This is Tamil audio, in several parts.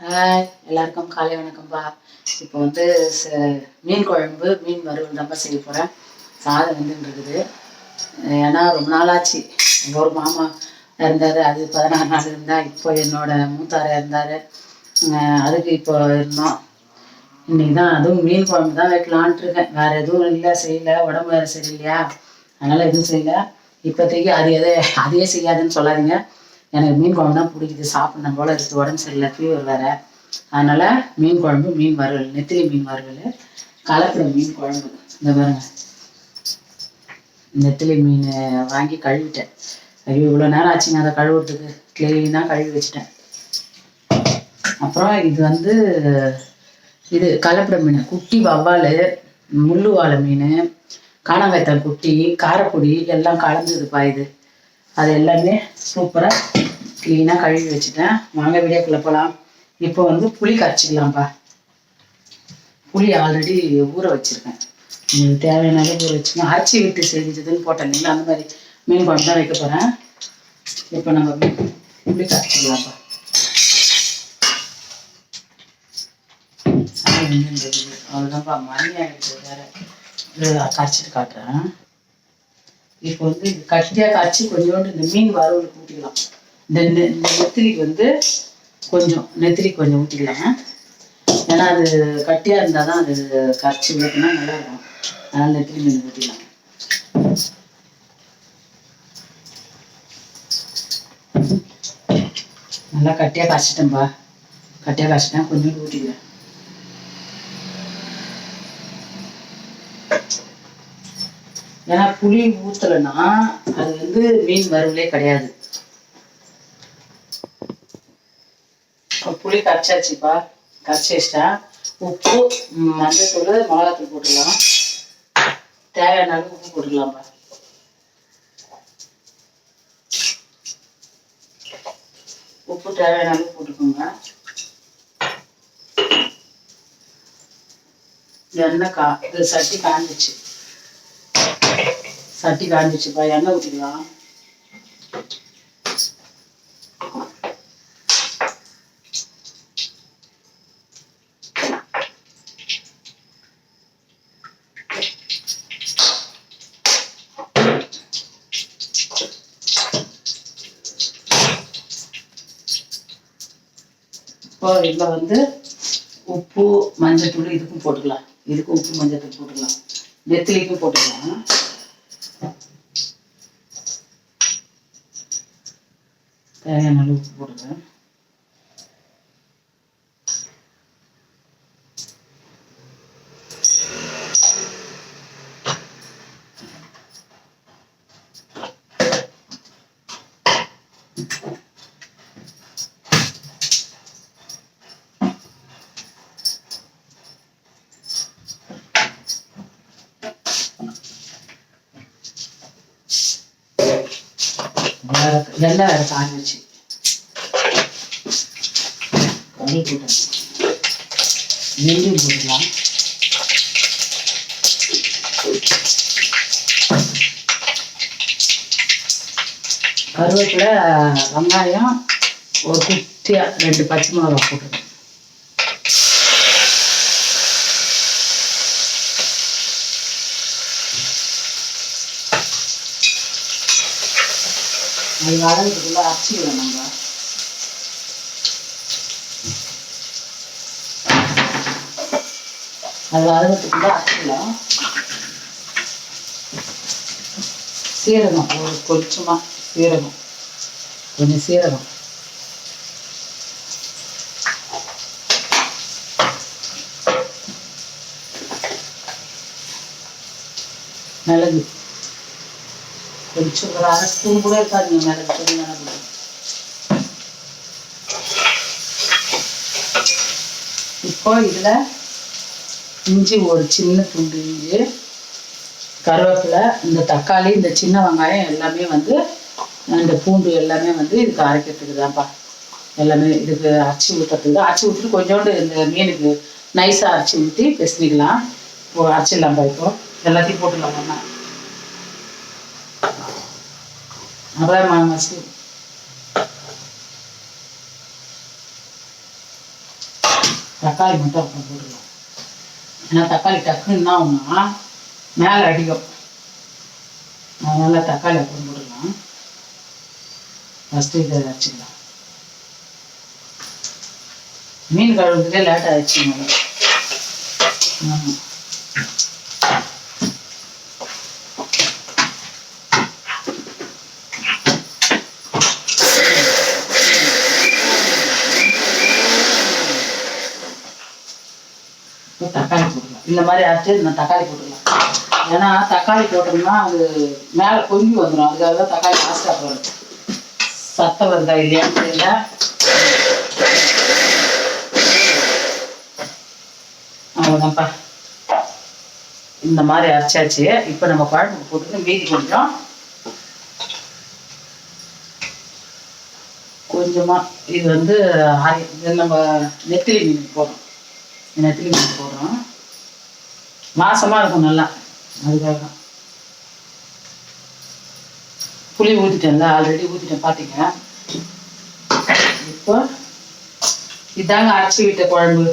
ஹாய் எல்லாருக்கும் காலை வணக்கம்ப்பா இப்போ வந்து ச- மீன் குழம்பு மீன் வறுவல் தான்ப்பா செய்ய போகிறேன் சாதம் வந்துட்டு இருக்குது ஏன்னா ரொம்ப நாளாச்சு. எங்கள் ஒரு மாமா இருந்தார் அது பதினாறு நாள் இருந்தால் இப்போ என்னோட மூத்தார இருந்தார். அதுக்கு இப்போ இருந்தோம். இன்னைக்கு தான் அதுவும் மீன் குழம்பு தான் வைக்கலான்ட்டு இருக்கேன் வேறு எதுவும் இல்லை செய்யல உடம்பு வேறு சரியில்லையா? அதனால் எதுவும் செய்யல. இப்போதைக்கு அது எதை அதையே செய்யாதுன்னு சொல்லாதீங்க. எனக்கு மீன் குழம்பு தான் பிடிக்குது. சாப்பிடணும் போல இருக்குது உடம்பு சரியில்லை. ஃபீவர் வேற. அதனால மீன் குழம்பு மீன் வறுவல் நெத்திலி மீன் வறுவல் கலப்பிட மீன் குழம்பு. இந்த பாருங்க. நெத்திலி மீன் வாங்கி கழுவிட்டேன். ஐயோ இவ்வளோ நேரம் ஆச்சுங்க அதை கழுவுறதுக்கு. க்ளீனாக கழுவி வச்சுட்டேன். அப்புறம் இது வந்து இது கலப்பட மீன். குட்டி வவ்வால் முள்ளு வாழை மீன் காணாங்கத்தல் குட்டி காரப்பொடி எல்லாம் கலந்துதுப்பா இது. அது எல்லாமே சூப்பராக க்ளீனாக கழுவி வச்சுட்டேன். வாங்க வீடியோக்குள்ளே போகலாம் இப்போ வந்து புளி கரைச்சிக்கலாம்ப்பா. புளி ஆல்ரெடி ஊற வச்சுருக்கேன். உங்களுக்கு தேவையான ஊற வச்சுக்கணும். அரைச்சி விட்டு செஞ்சதுன்னு போட்டேன் இல்லைங்களா? அந்த மாதிரி மீன் குழம்பு தான் வைக்க போகிறேன் இப்போ நம்ம புளி கரைச்சிக்கலாம்ப்பா. அவ்வளோதான்ப்பா மணி ஆகிடுச்சு வேற. கரைச்சிட்டு காட்டுறேன். இப்போ வந்து கட்டியாக கரைச்சி கொஞ்சோண்டு இந்த மீன் வறுவலுக்கு ஊற்றிக்கலாம் இந்த நெத்திரிக்கு வந்து கொஞ்சம் நெத்திரி கொஞ்சம் ஊற்றிக்கலாங்க ஏன்னா அது கட்டியாக இருந்தால் தான் அது கரைச்சி ஊற்றினா நல்லா இருக்கும் அதனால் நெத்திரி மீன் ஊற்றிக்கலாம் நல்லா கட்டியாக கரைச்சிட்டேன்ப்பா கட்டியாக கரைச்சிட்டேன் கொஞ்சம் ஊற்றிக்கிறேன் ஏன்னா புளி ஊற்றலைன்னா அது வந்து மீன் வறுவலே கிடையாது இப்போ புளி கரைச்சாச்சுப்பா. கரைச்சி வச்சிட்டா உப்பு மஞ்சத்தூள் மிளகாத்தூள் போட்டுக்கலாம். தேவையான அளவு உப்பு போட்டுக்கலாம்ப்பா. உப்பு தேவையான அளவு போட்டுக்கோங்க. எண்ணெய் கா இது சட்டி காஞ்சிச்சு. சட்டி காஞ்சிச்சுப்பா. எண்ணெய் ஊற்றிக்கலாம் இப்போ இதில் வந்து உப்பு மஞ்சள் இதுக்கும் போட்டுக்கலாம். இதுக்கும் உப்பு மஞ்சள் போட்டுக்கலாம். நெத்திலிக்கும் போட்டுக்கலாம். தேவையான அளவு உப்பு போட்டுக்கலாம். வேற எண்ணெய் வேற காஞ்சிச்சு கறி போட்டேன் நெல்லியும் போட்டுக்கலாம் கருவேப்பிலை வெங்காயம் ஒரு குட்டியா ரெண்டு பச்சை மிளகா போட்டுருக்கோம் அது வளர்றதுக்குள்ள அரைச்சிக்கலாம் நம்ம. அது வளர்றதுக்குள்ள அரைச்சிக்கலாம் சீரகம் ஒரு கொஞ்சமா சீரகம். கொஞ்சம் சீரகம். மிளகு. கொஞ்சம் ஒரு அரை ஸ்பூன் கூட இருக்காதுங்க மேடம் கொஞ்சம் இப்போ இதில் இஞ்சி ஒரு சின்ன துண்டு இஞ்சி கருவேப்பிலை இந்த தக்காளி இந்த சின்ன வெங்காயம் எல்லாமே வந்து இந்த பூண்டு எல்லாமே வந்து இதுக்கு அரைக்கிறதுக்கு தான்ப்பா. எல்லாமே இதுக்கு அரைச்சி ஊற்றுறதுக்கு தான். அரைச்சி ஊற்றிட்டு கொஞ்சோண்டு இந்த மீனுக்கு நைஸாக அரைச்சி ஊற்றி பெசினிக்கலாம் இப்போ அரைச்சிடலாம்ப்பா இப்போ. எல்லாத்தையும் போட்டுடலாம்? ஒன்றா அதான் மசி தக்காளி மட்டும் அப்புறம் போட்டுக்கலாம் ஏன்னா தக்காளி டக்குன்னு என்ன மேலே அடிக்கும் அதனால தக்காளி அப்புறம் போட்டுக்கலாம் ஃபஸ்ட்டு இதை வச்சுக்கலாம் மீன் கழுவுறதுலேயே லேட் ஆயிடுச்சு ஆமாம் இப்போ தக்காளி போட்டுக்கலாம் இந்த மாதிரி அரைச்சி நான் தக்காளி போட்டுக்கலாம். ஏன்னா தக்காளி போட்டோம்னா அது மேலே பொங்கி வந்துடும் அதுக்காக தான் தக்காளி லாஸ்ட்டாக போடுறது சத்தம் வருதா இல்லையான்னு தெரியல. அவ்வளோதான்ப்பா இந்த மாதிரி அரைச்சாச்சு. இப்போ நம்ம குழம்புக்கு போட்டுட்டு மீதி கொஞ்சம் கொஞ்சமா இது வந்து இது நம்ம நெத்திலி மீன் போடுறோம். நெத்திலி மீன் போடுறோம். வாசமா இருக்கும் நல்லா. அதுக்காக தான். புளி ஊற்றிட்டேன்ல ஆல்ரெடி ஊற்றிட்டேன் பார்த்தீங்க இப்போ இதாங்க அரைச்சி விட்ட குழம்பு.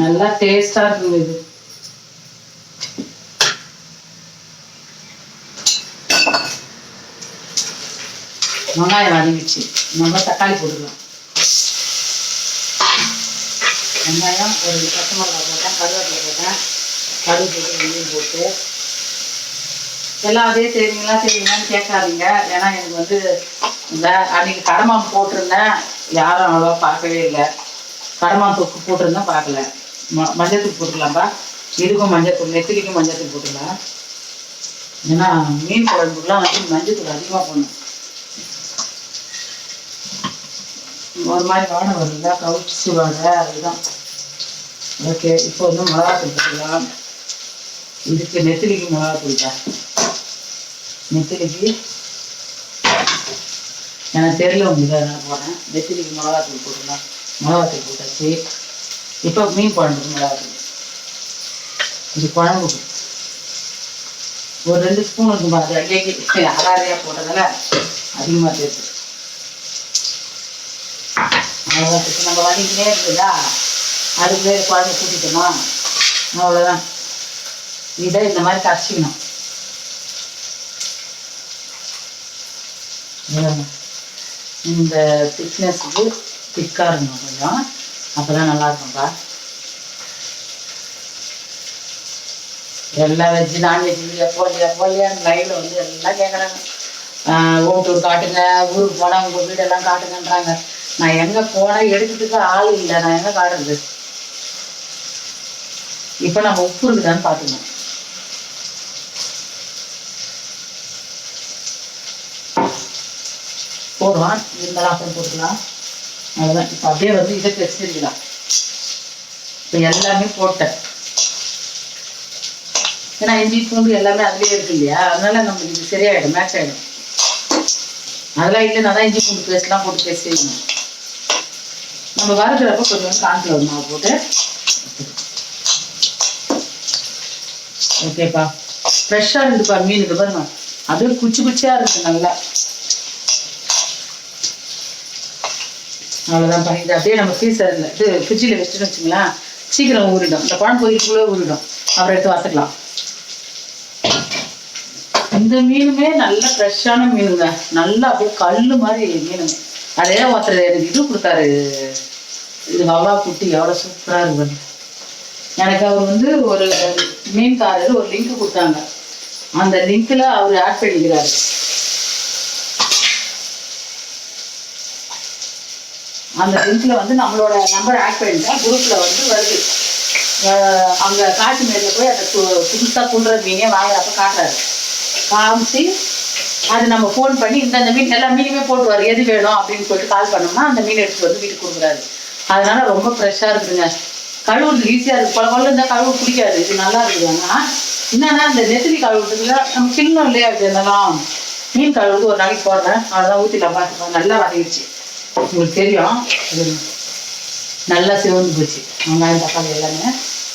நல்லா டேஸ்டா இருக்குங்க இது. வெங்காயம் வதங்கிச்சு நம்ம தக்காளி போட்டுக்கலாம். வெங்காயம் ஒரு பச்சை மிளகா போட்டேன் கருவேப்பிலை போட்டேன். கடுகு போட்டு போட்டு. எல்லாம் அதே செய்வீங்களா செய்வீங்களான்னு கேட்காதீங்க. ஏன்னா எனக்கு வந்து இந்த அன்னைக்கு கடமாம் போட்டிருந்தேன். யாரும் அவ்வளோவா பார்க்கவே இல்லை. கடமாம் தொக்கு போட்டிருந்தேன் பார்க்கல. ம மஞ்சத்தூள் போட்டுக்கலாம்ப்பா இதுக்கும் மஞ்சத்தூள் நெத்திலிக்கும் மஞ்சத்தூள் போட்டுக்கலாம். ஏன்னா மீன் குழம்புக்குலாம் வந்து மஞ்சத்தூள் அதிகமாக போடணும். ஒரு மாதிரி வாடை வருதுல கவுச்சி வாடை அதுதான். ஓகே இப்போ வந்து மிளகாத்தூள் போட்டுக்கலாம். இதுக்கு நெத்திலிக்கு மிளகாத்தூள் தான் நெத்திலிக்கு எனக்கு தெரியல உங்களுக்கு அதனால் போடுறேன். நெத்திலிக்கு மிளகாத்தூள் போட்டுக்கலாம் மிளகாத்தூள் போட்டாச்சு. இப்போ மீன் குழம்புக்கு மிளகாத்தூள் இது குழம்புக்கு ஒரு ரெண்டு ஸ்பூன் இருக்குமா அது அடிக்கடி அலாரியாக போட்டதால அதிகமாக சேர்த்து. அவ்வளோதான் இப்போ நம்ம வதக்கினே இருக்குதா? அதுக்குள்ளே குழம்பு கூட்டிட்டோமா? அவ்வளோதான் இதை இந்த மாதிரி கரைச்சிக்கணும். இந்த திக்னஸுக்கு திக்காக இருக்கணும் கொஞ்சம். அப்போ தான் நல்லா இருக்கும்ப்பா எல்லாம் வெஜ்ஜு நான்வெஜ் இல்லையா போலியா போடலையான்னு லைவில் வந்து எல்லாம் கேட்குறாங்க ஓட்டூர் காட்டுங்க ஊருக்கு போனால் உங்கள் வீடெல்லாம் காட்டுங்கன்றாங்க. நான் எங்கே போனால் எடுக்கிறதுக்கு ஆள் இல்லை நான் எங்கே காட்டுறது? இப்போ நம்ம உப்பு இருக்குதான்னு பார்த்துக்கணும். போடுவான். இருந்தாலும் அப்புறம் போட்டுக்கலாம். அவ்வளோதான் இப்போ அப்படியே வந்து இதை வச்சிருக்கலாம் இப்போ எல்லாமே போட்டேன். ஏன்னா இஞ்சி பூண்டு எல்லாமே அதுலேயே இருக்கு இல்லையா? அதனால நம்மளுக்கு இது சரியாயிடும் மேட்ச் ஆகிடும் அதெல்லாம் இல்லைன்னா தான் இஞ்சி பூண்டு பேஸ்ட்லாம் போட்டு பேஸ்ட் செய்யணும். நம்ம வறுக்கிறப்ப கொஞ்சம் கான்ஃப்ளவர் மாவு போட்டு ஓகேப்பா. ஃப்ரெஷ்ஷாக இருந்துப்பா மீன் இது பாருங்க அப்படியே குச்சி குச்சியாக இருக்குது நல்லா. அவ்வளோதான் பண்ணிட்டு அப்படியே நம்ம ஃப்ரீசர் இது ஃப்ரிட்ஜில் வச்சுட்டு வச்சுங்களேன். சீக்கிரம் ஊறிடும். இந்த குழம்பு பொரிக்குள்ளே ஊறிடும். அப்புறம் எடுத்து வசக்கலாம் இந்த மீனுமே நல்ல ஃப்ரெஷ்ஷான மீனுங்க. நல்லா அப்படியே கல் மாதிரி மீனுங்க. அதே ஒருத்தர் எனக்கு இது கொடுத்தாரு. இது வவா குட்டி எவ்வளோ சூப்பராக இருக்கு எனக்கு அவர் வந்து ஒரு மீன்காரர் ஒரு லிங்க் கொடுத்தாங்க. அந்த லிங்க்ல அவர் ஆட் பண்ணிக்கிறாரு. அந்த லிங்க்ல வந்து நம்மளோட நம்பர் ஆட் பண்ணிட்டா குரூப்ல வந்து வருது. அங்கே அங்க காஷ்மீர்ல போய் அந்த பு- புதுசா குன்ற மீனே வாங்குறப்ப காட்டுறாரு. காமிச்சு அது நம்ம ஃபோன் பண்ணி இந்த மீன் எல்லா மீனுமே போட்டுவார் எது வேணும் அப்படின்னு சொல்லிட்டு கால் பண்ணோம்னா அந்த மீன் எடுத்து வந்து வீட்டுக்கு கொடுக்குறாரு. அதனால ரொம்ப ஃப்ரெஷ்ஷாக இருக்குதுங்க. கழுவுறது ஈஸியாக இருக்குது பல பல இந்த கழுவு பிடிக்காது. இது நல்லா இருக்குது. ஆனால் என்னன்னா இந்த நெத்திலி கழுவுறதுல நம்ம கிண்ணம் இல்லையா இது இருந்தாலும் மீன் கழுவுறது ஒரு நாளைக்கு போடுறேன். அவ்வளோதான் ஊற்றிலாம் பார்த்து நல்லா வதங்கிடுச்சு உங்களுக்கு தெரியும். இது நல்லா சிவந்து போச்சு. வெங்காயம் தக்காளி எல்லாமே.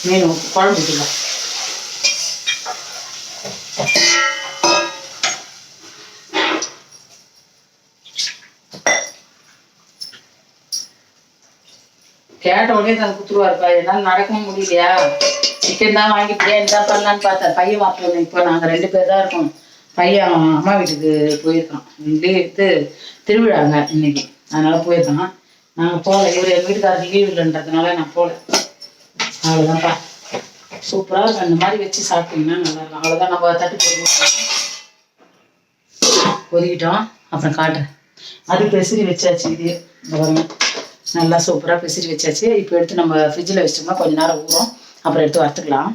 மீன் குழம்பு ஊற்றிக்கலாம் கேட்ட உடனே தான் குத்துருவாருப்பா என்னால் நடக்கவும் முடியலையா? சிக்கன் தான் வாங்கி பிரியாணி தான் பண்ணலான்னு பார்த்தேன் பையன் மாப்பிள்ளை இப்போ நாங்கள் ரெண்டு பேர் தான் இருக்கோம். பையன் அம்மா வீட்டுக்கு போயிருக்கான். லீவு திருவிழாங்க இன்னைக்கு. அதனால போயிருந்தான் நாங்கள் போகல. இவர் எங்கள் வீட்டுக்காரர் லீவ் இல்லைன்றதுனால நான் போகல. அவ்வளோதான்ப்பா சூப்பராக இருக்கும் அந்த மாதிரி வச்சு சாப்பிட்டீங்கன்னா நல்லா இருக்கும் அவ்வளோதான் நம்ம தட்டு போடுவோம். கொதிக்கிட்டோம். அப்புறம் காட்டுறேன். அது பெசிரி வச்சாச்சு இது. பாருங்க. நல்லா சூப்பராக பெசிரி வச்சாச்சு. இப்போ எடுத்து நம்ம ஃப்ரிட்ஜில் வச்சிட்டோம்னா கொஞ்ச நேரம் ஊறும். அப்புறம் எடுத்து வறுத்துக்கலாம்.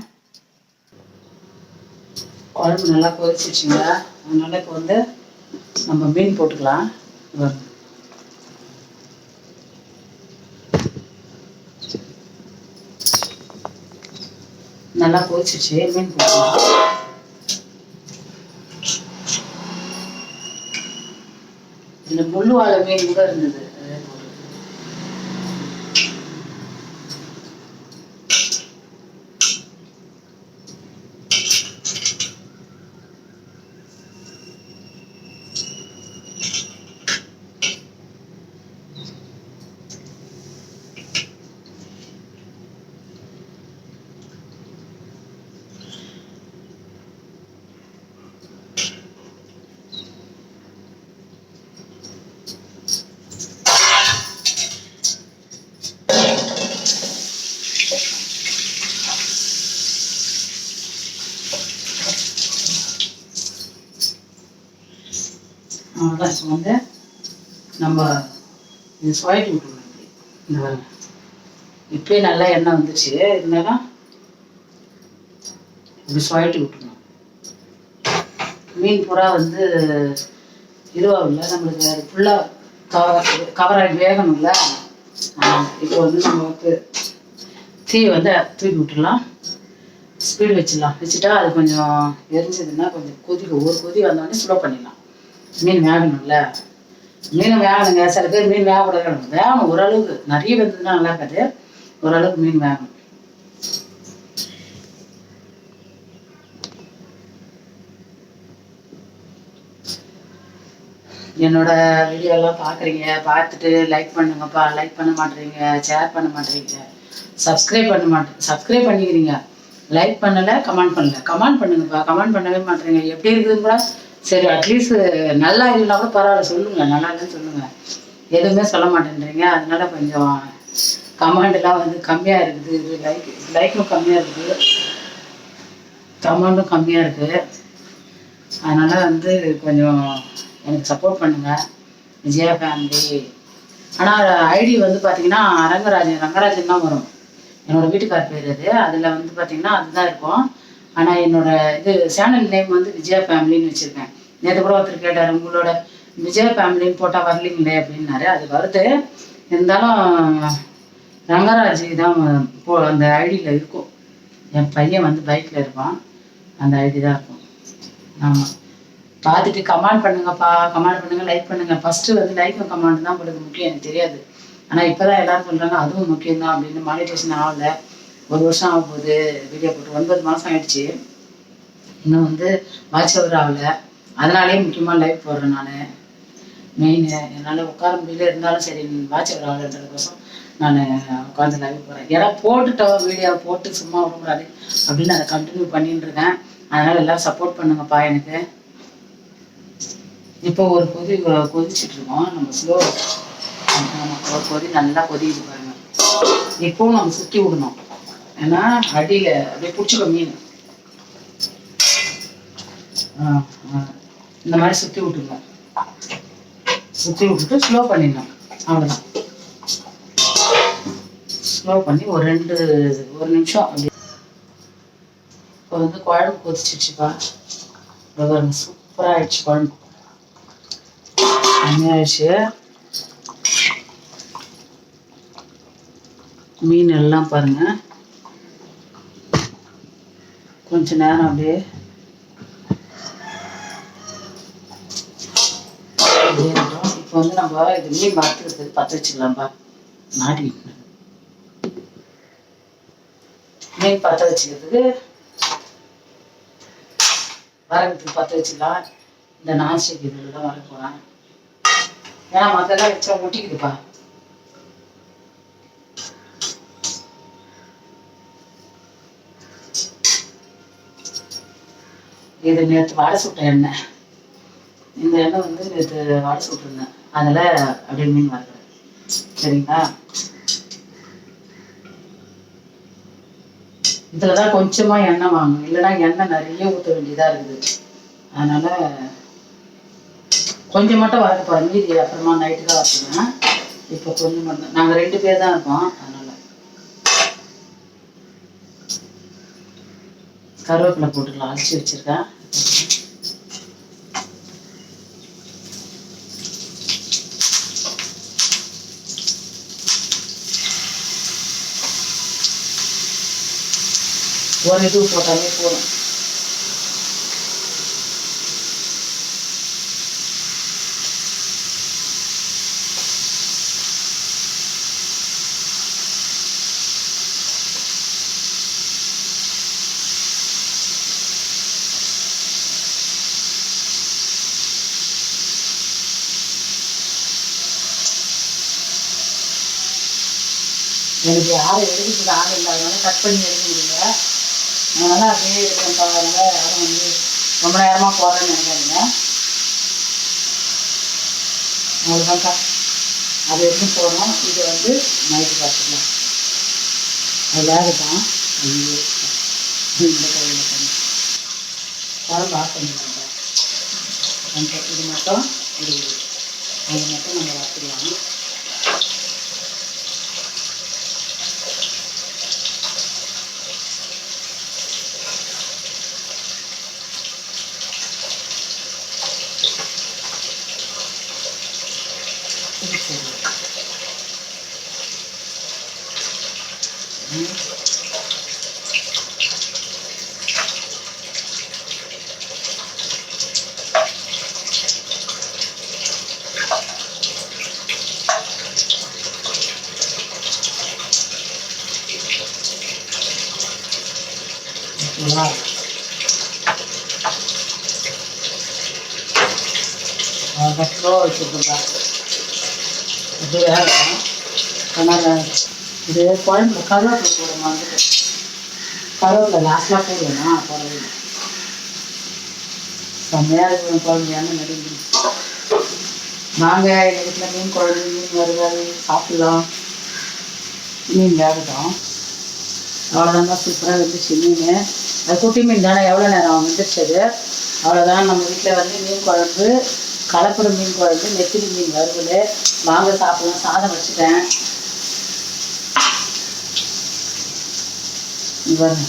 குழம்பு நல்லா கொதிச்சிச்சுங்க அதனால இப்போ வந்து நம்ம மீன் போட்டுக்கலாம். நல்லா கொதிச்சிச்சு மீன் போட்டுக்கலாம் இந்த முள்ளுவாழை மீன் கூட இருந்தது அதை போட்டு. அவ்வளோதான் இப்போ வந்து நம்ம இது சுவாயிட்டு விட்டுருவோம். இந்த பாருங்க இப்பயே நல்லா எண்ணெய் வந்துச்சு. இருந்தாலும் இப்படி சுவாயிட்டு விட்டுருணும் மீன் புறா வந்து இதுவாகல நம்மளுக்கு அது ஃபுல்லாக கவர் கவராகி வேகணும்ல. இப்போ வந்து நம்ம வந்து தீயை வந்து தூக்கி விட்டுடலாம். ஸ்பீடு வச்சிடலாம். வச்சுட்டா அது கொஞ்சம் எரிஞ்சதுன்னா கொஞ்சம் கொதிக்கும். ஒரு கொதி வந்தோடனே ஸ்லோ பண்ணிடலாம். மீன் வேகணும்ல. மீன் வேகணுங்க. சில பேர் மீன் வேக கூட வேகணும். ஓரளவுக்கு. நிறைய வெந்ததுன்னா நல்லா இருக்காது. ஓரளவுக்கு மீன் வேகணும். என்னோட வீடியோ எல்லாம் பார்க்குறீங்க பார்த்துட்டு லைக் பண்ணுங்கப்பா. லைக் பண்ண மாட்டேறீங்க. ஷேர் பண்ண மாட்டேறீங்க. சப்ஸ்கிரைப் பண்ண மாட்டேன் சப்ஸ்கிரைப் பண்ணிக்கிறீங்க. லைக் பண்ணல கமெண்ட் பண்ணல. கமெண்ட் பண்ணுங்கப்பா. கமெண்ட் பண்ணவே மாட்டேறீங்க. எப்படி இருக்குதுன்னு கூட சரி அட்லீஸ்ட் நல்லா இல்லைனா கூட பரவாயில்ல சொல்லுங்க நல்லா இல்லைன்னு சொல்லுங்க. எதுவுமே சொல்ல மாட்டேன்றீங்க. அதனால கொஞ்சம் கமெண்ட்லாம் வந்து கம்மியாக இருக்குது. இது லைக் லைக்கும் கம்மியாக இருக்குது. கமெண்டும் கம்மியாக இருக்குது அதனால வந்து கொஞ்சம் எனக்கு சப்போர்ட் பண்ணுங்கள் விஜயா ஃபேமிலி ஆனால் ஐடி வந்து பார்த்தீங்கன்னா ரங்கராஜன் ரங்கராஜன் தான் வரும். என்னோட வீட்டுக்கார் பேர் அது. அதில் வந்து பார்த்தீங்கன்னா அதுதான் இருக்கும். ஆனால் என்னோட இது சேனல் நேம் வந்து விஜயா ஃபேமிலின்னு வச்சுருக்கேன். நேற்று கூட ஒருத்தர் கேட்டார் உங்களோட விஜய் ஃபேமிலின்னு போட்டால் வரலீங்களே அப்படின்னாரு. அது வருது. இருந்தாலும் ரங்கராஜ் தான் போ அந்த ஐடியில் இருக்கும். என் பையன் வந்து பைக்கில் இருப்பான். அந்த ஐடி தான் இருக்கும். ஆமாம் பார்த்துட்டு கமெண்ட் பண்ணுங்கப்பா கமெண்ட் பண்ணுங்க லைக் பண்ணுங்க. ஃபர்ஸ்ட் வந்து லைக்கும் கமெண்ட் தான் உங்களுக்கு முக்கியம் எனக்கு தெரியாது. ஆனால் இப்போ தான் எல்லாரும் சொல்கிறாங்க அதுவும் முக்கியம் தான் அப்படின்னு மானிட்டேஷன் ஆகலை. ஒரு வருஷம் ஆக போகுது. வீடியோ போட்டு ஒன்பது மாதம் ஆயிடுச்சு. இன்னும் வந்து வாட்ச் அவர் ஆகல. அதனாலேயே முக்கியமாக லைவ் போடுறேன் நான். மெயின் என்னால் உட்கார முடியல இருந்தாலும் சரி வாட்ச் அவர் நான் உட்காந்து லைவ் போகிறேன் ஏன்னா போட்டுட்டோம் வீடியோ போட்டு சும்மா விடக்கூடாது அப்படின்னு அதை கண்டினியூ பண்ணிட்டு இருக்கேன். அதனால் எல்லாரும் சப்போர்ட் பண்ணுங்கப்பா எனக்கு. இப்போ ஒரு கொதி கொ- இருக்கோம். நம்ம ஸ்லோ ஒரு கொதி நல்லா கொதிக்குது பாருங்க. இப்போவும் நம்ம சுற்றி விடணும். ஏன்னா அடியில் அப்படியே பிடிச்சிக்கோ மீன். ஆ, ஆ. இந்த மாதிரி சுற்றி விட்டுருங்க சுற்றி விட்டுட்டு ஸ்லோ பண்ணிடணும். அவ்வளோதான் ஸ்லோ பண்ணி ஒரு ரெண்டு ஒரு நிமிஷம் அப்படி இப்போ வந்து குழம்பு கொதிச்சிடுச்சுப்பா சூப்பராக ஆயிடுச்சு குழம்பு. ஆயிடுச்சு. மீன் எல்லாம் பாருங்க. கொஞ்ச நேரம் அப்படியே வந்து நம்ம இதுமே மறக்கிறது பற்ற வச்சுக்கலாம்பா? நாடி மீன் பற்ற வச்சுக்கிறதுக்கு வரகுக்கு பற்ற வச்சுக்கலாம். இந்த நான்ஸ்டிக் இதில் தான் வர ஏன்னா மற்றெல்லாம் வச்சா ஒட்டிக்குதுப்பா. இது நேற்று வடை சுட்ட எண்ணெய். இந்த எண்ணெய் வந்து நேற்று வடை சுட்டிருந்தேன். அதில் அப்படியே மீன் வறுக்கிறேன் சரிங்களா? இதில் தான் கொஞ்சமாக எண்ணெய் வாங்கணும். இல்லைன்னா எண்ணெய் நிறைய ஊற்ற வேண்டியதாக இருக்குது. அதனால் கொஞ்சம் மட்டும் வறுக்க போகிறேன் மீதி அப்புறமா நைட்டு தான் வறுத்துவேன் இப்போ கொஞ்சம் மட்டும். நாங்கள் ரெண்டு பேர் தான் இருக்கோம். அதனால். கருவேப்பிலை போட்டுக்கலாம். அரைச்சி வச்சுருக்கேன். ஒரு இது போட்டாலே போதும் எனக்கு யாரும் எடுக்கிறதுக்கு ஆள் இல்லாதனால கட் பண்ணி எடுக்க முடியல அதனால அப்படியே இருக்கிறேன் பாருங்க யாரும் வந்து ரொம்ப நேரமாக போடுறேன்னு நினைக்காதீங்க. அவ்வளோதான்க்கா அது எப்படி போடுறோம் இது வந்து நைட்டு பார்த்துக்கலாம். அதாவது தான். இந்த கையில் பண்ணி குழம்பு ஆஃப் இது மட்டும் இது அது மட்டும் நம்ம வறுத்துக்கலாம் ஓகேவா அவ்வளோதான் ஸ்லோ வச்சுருக்கா இது வேக இருக்கும் அதனால் இது குழம்பு கருவேப்பிலை போட மாதிரி கருவேப்பிலை லாஸ்ட்லாம் போடுவேன் குழம்பு செம்மையாக இருக்கும் குழம்பையான எண்ணெய் நடுங்கி வாங்க எங்கள் வீட்டில் மீன் குழம்பு மீன் வறுவல் சாப்பிட்லாம் மீன் வேகட்டும் அவ்வளோதாங்க சூப்பராக இருந்துச்சு மீன் குட்டி மீன் தானே எவ்வளோ நேரம் வந்துருச்சது அவ்வளோதான் நம்ம வீட்டில் வந்து மீன் குழம்பு கலப்படம் மீன் குழம்பு நெத்திலி மீன் வறுவல் வாங்க சாப்பிடலாம் சாதம் வச்சுட்டேன்.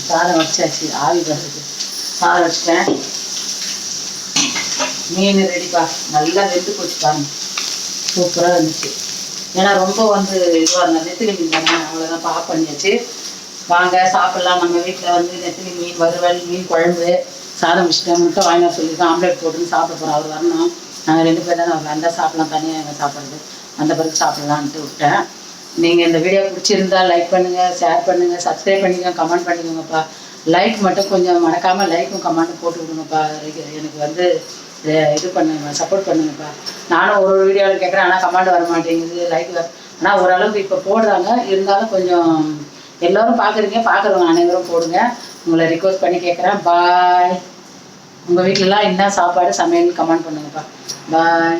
சாதம் வச்சாச்சு ஆவி வருது சாதம் வச்சுட்டேன். மீன் ரெடிப்பா நல்லா வெந்து போச்சு பாருங்க. சூப்பராக இருந்துச்சு. ஏன்னா ரொம்ப வந்து இதுவாக இருந்தால் நெத்திலி மீன் தானே அவ்வளோதான் பாப் பண்ணியாச்சு. வாங்க சாப்பிட்லாம். நம்ம வீட்டில் வந்து நெத்திலி மீன் வறுவல் மீன் குழம்பு சாதம் வச்சுட்டேன் முட்டை வாங்கி வர ஆம்லேட் போட்டுன்னு சாப்பிட போகிறோம் அவர் வரணும். நாங்கள் ரெண்டு பேர் தான் அவர் வந்தால் சாப்பிடலாம். தனியாக எங்கள் சாப்பிட்றது? அந்த பிறகு சாப்பிட்லான்ட்டு விட்டேன். நீங்கள் இந்த வீடியோ பிடிச்சிருந்தா லைக் பண்ணுங்கள் ஷேர் பண்ணுங்கள் சப்ஸ்கிரைப் பண்ணிக்கோங்க கமெண்ட் பண்ணிக்கோங்கப்பா. லைக் மட்டும் கொஞ்சம் மறக்காமல் லைக்கும் கமெண்ட்டும் போட்டு விடுங்கப்பா. எனக்கு வந்து இது பண்ணுங்க சப்போர்ட் பண்ணுங்கப்பா. நானும் ஒரு ஒரு வீடியோவில் கேட்குறேன் ஆனால் கமெண்ட் வர மாட்டேங்குது. லைக் வர ஆனால் ஓரளவுக்கு இப்போ போடுறாங்க. இருந்தாலும் கொஞ்சம் எல்லோரும் பார்க்குறீங்க பார்க்குறவங்க அனைவரும் போடுங்க. உங்களை ரிக்வஸ்ட் பண்ணி கேட்குறேன் பாய் உங்கள் வீட்டிலலாம் என்ன சாப்பாடு சமையல் கமெண்ட் பண்ணுங்கப்பா. பாய்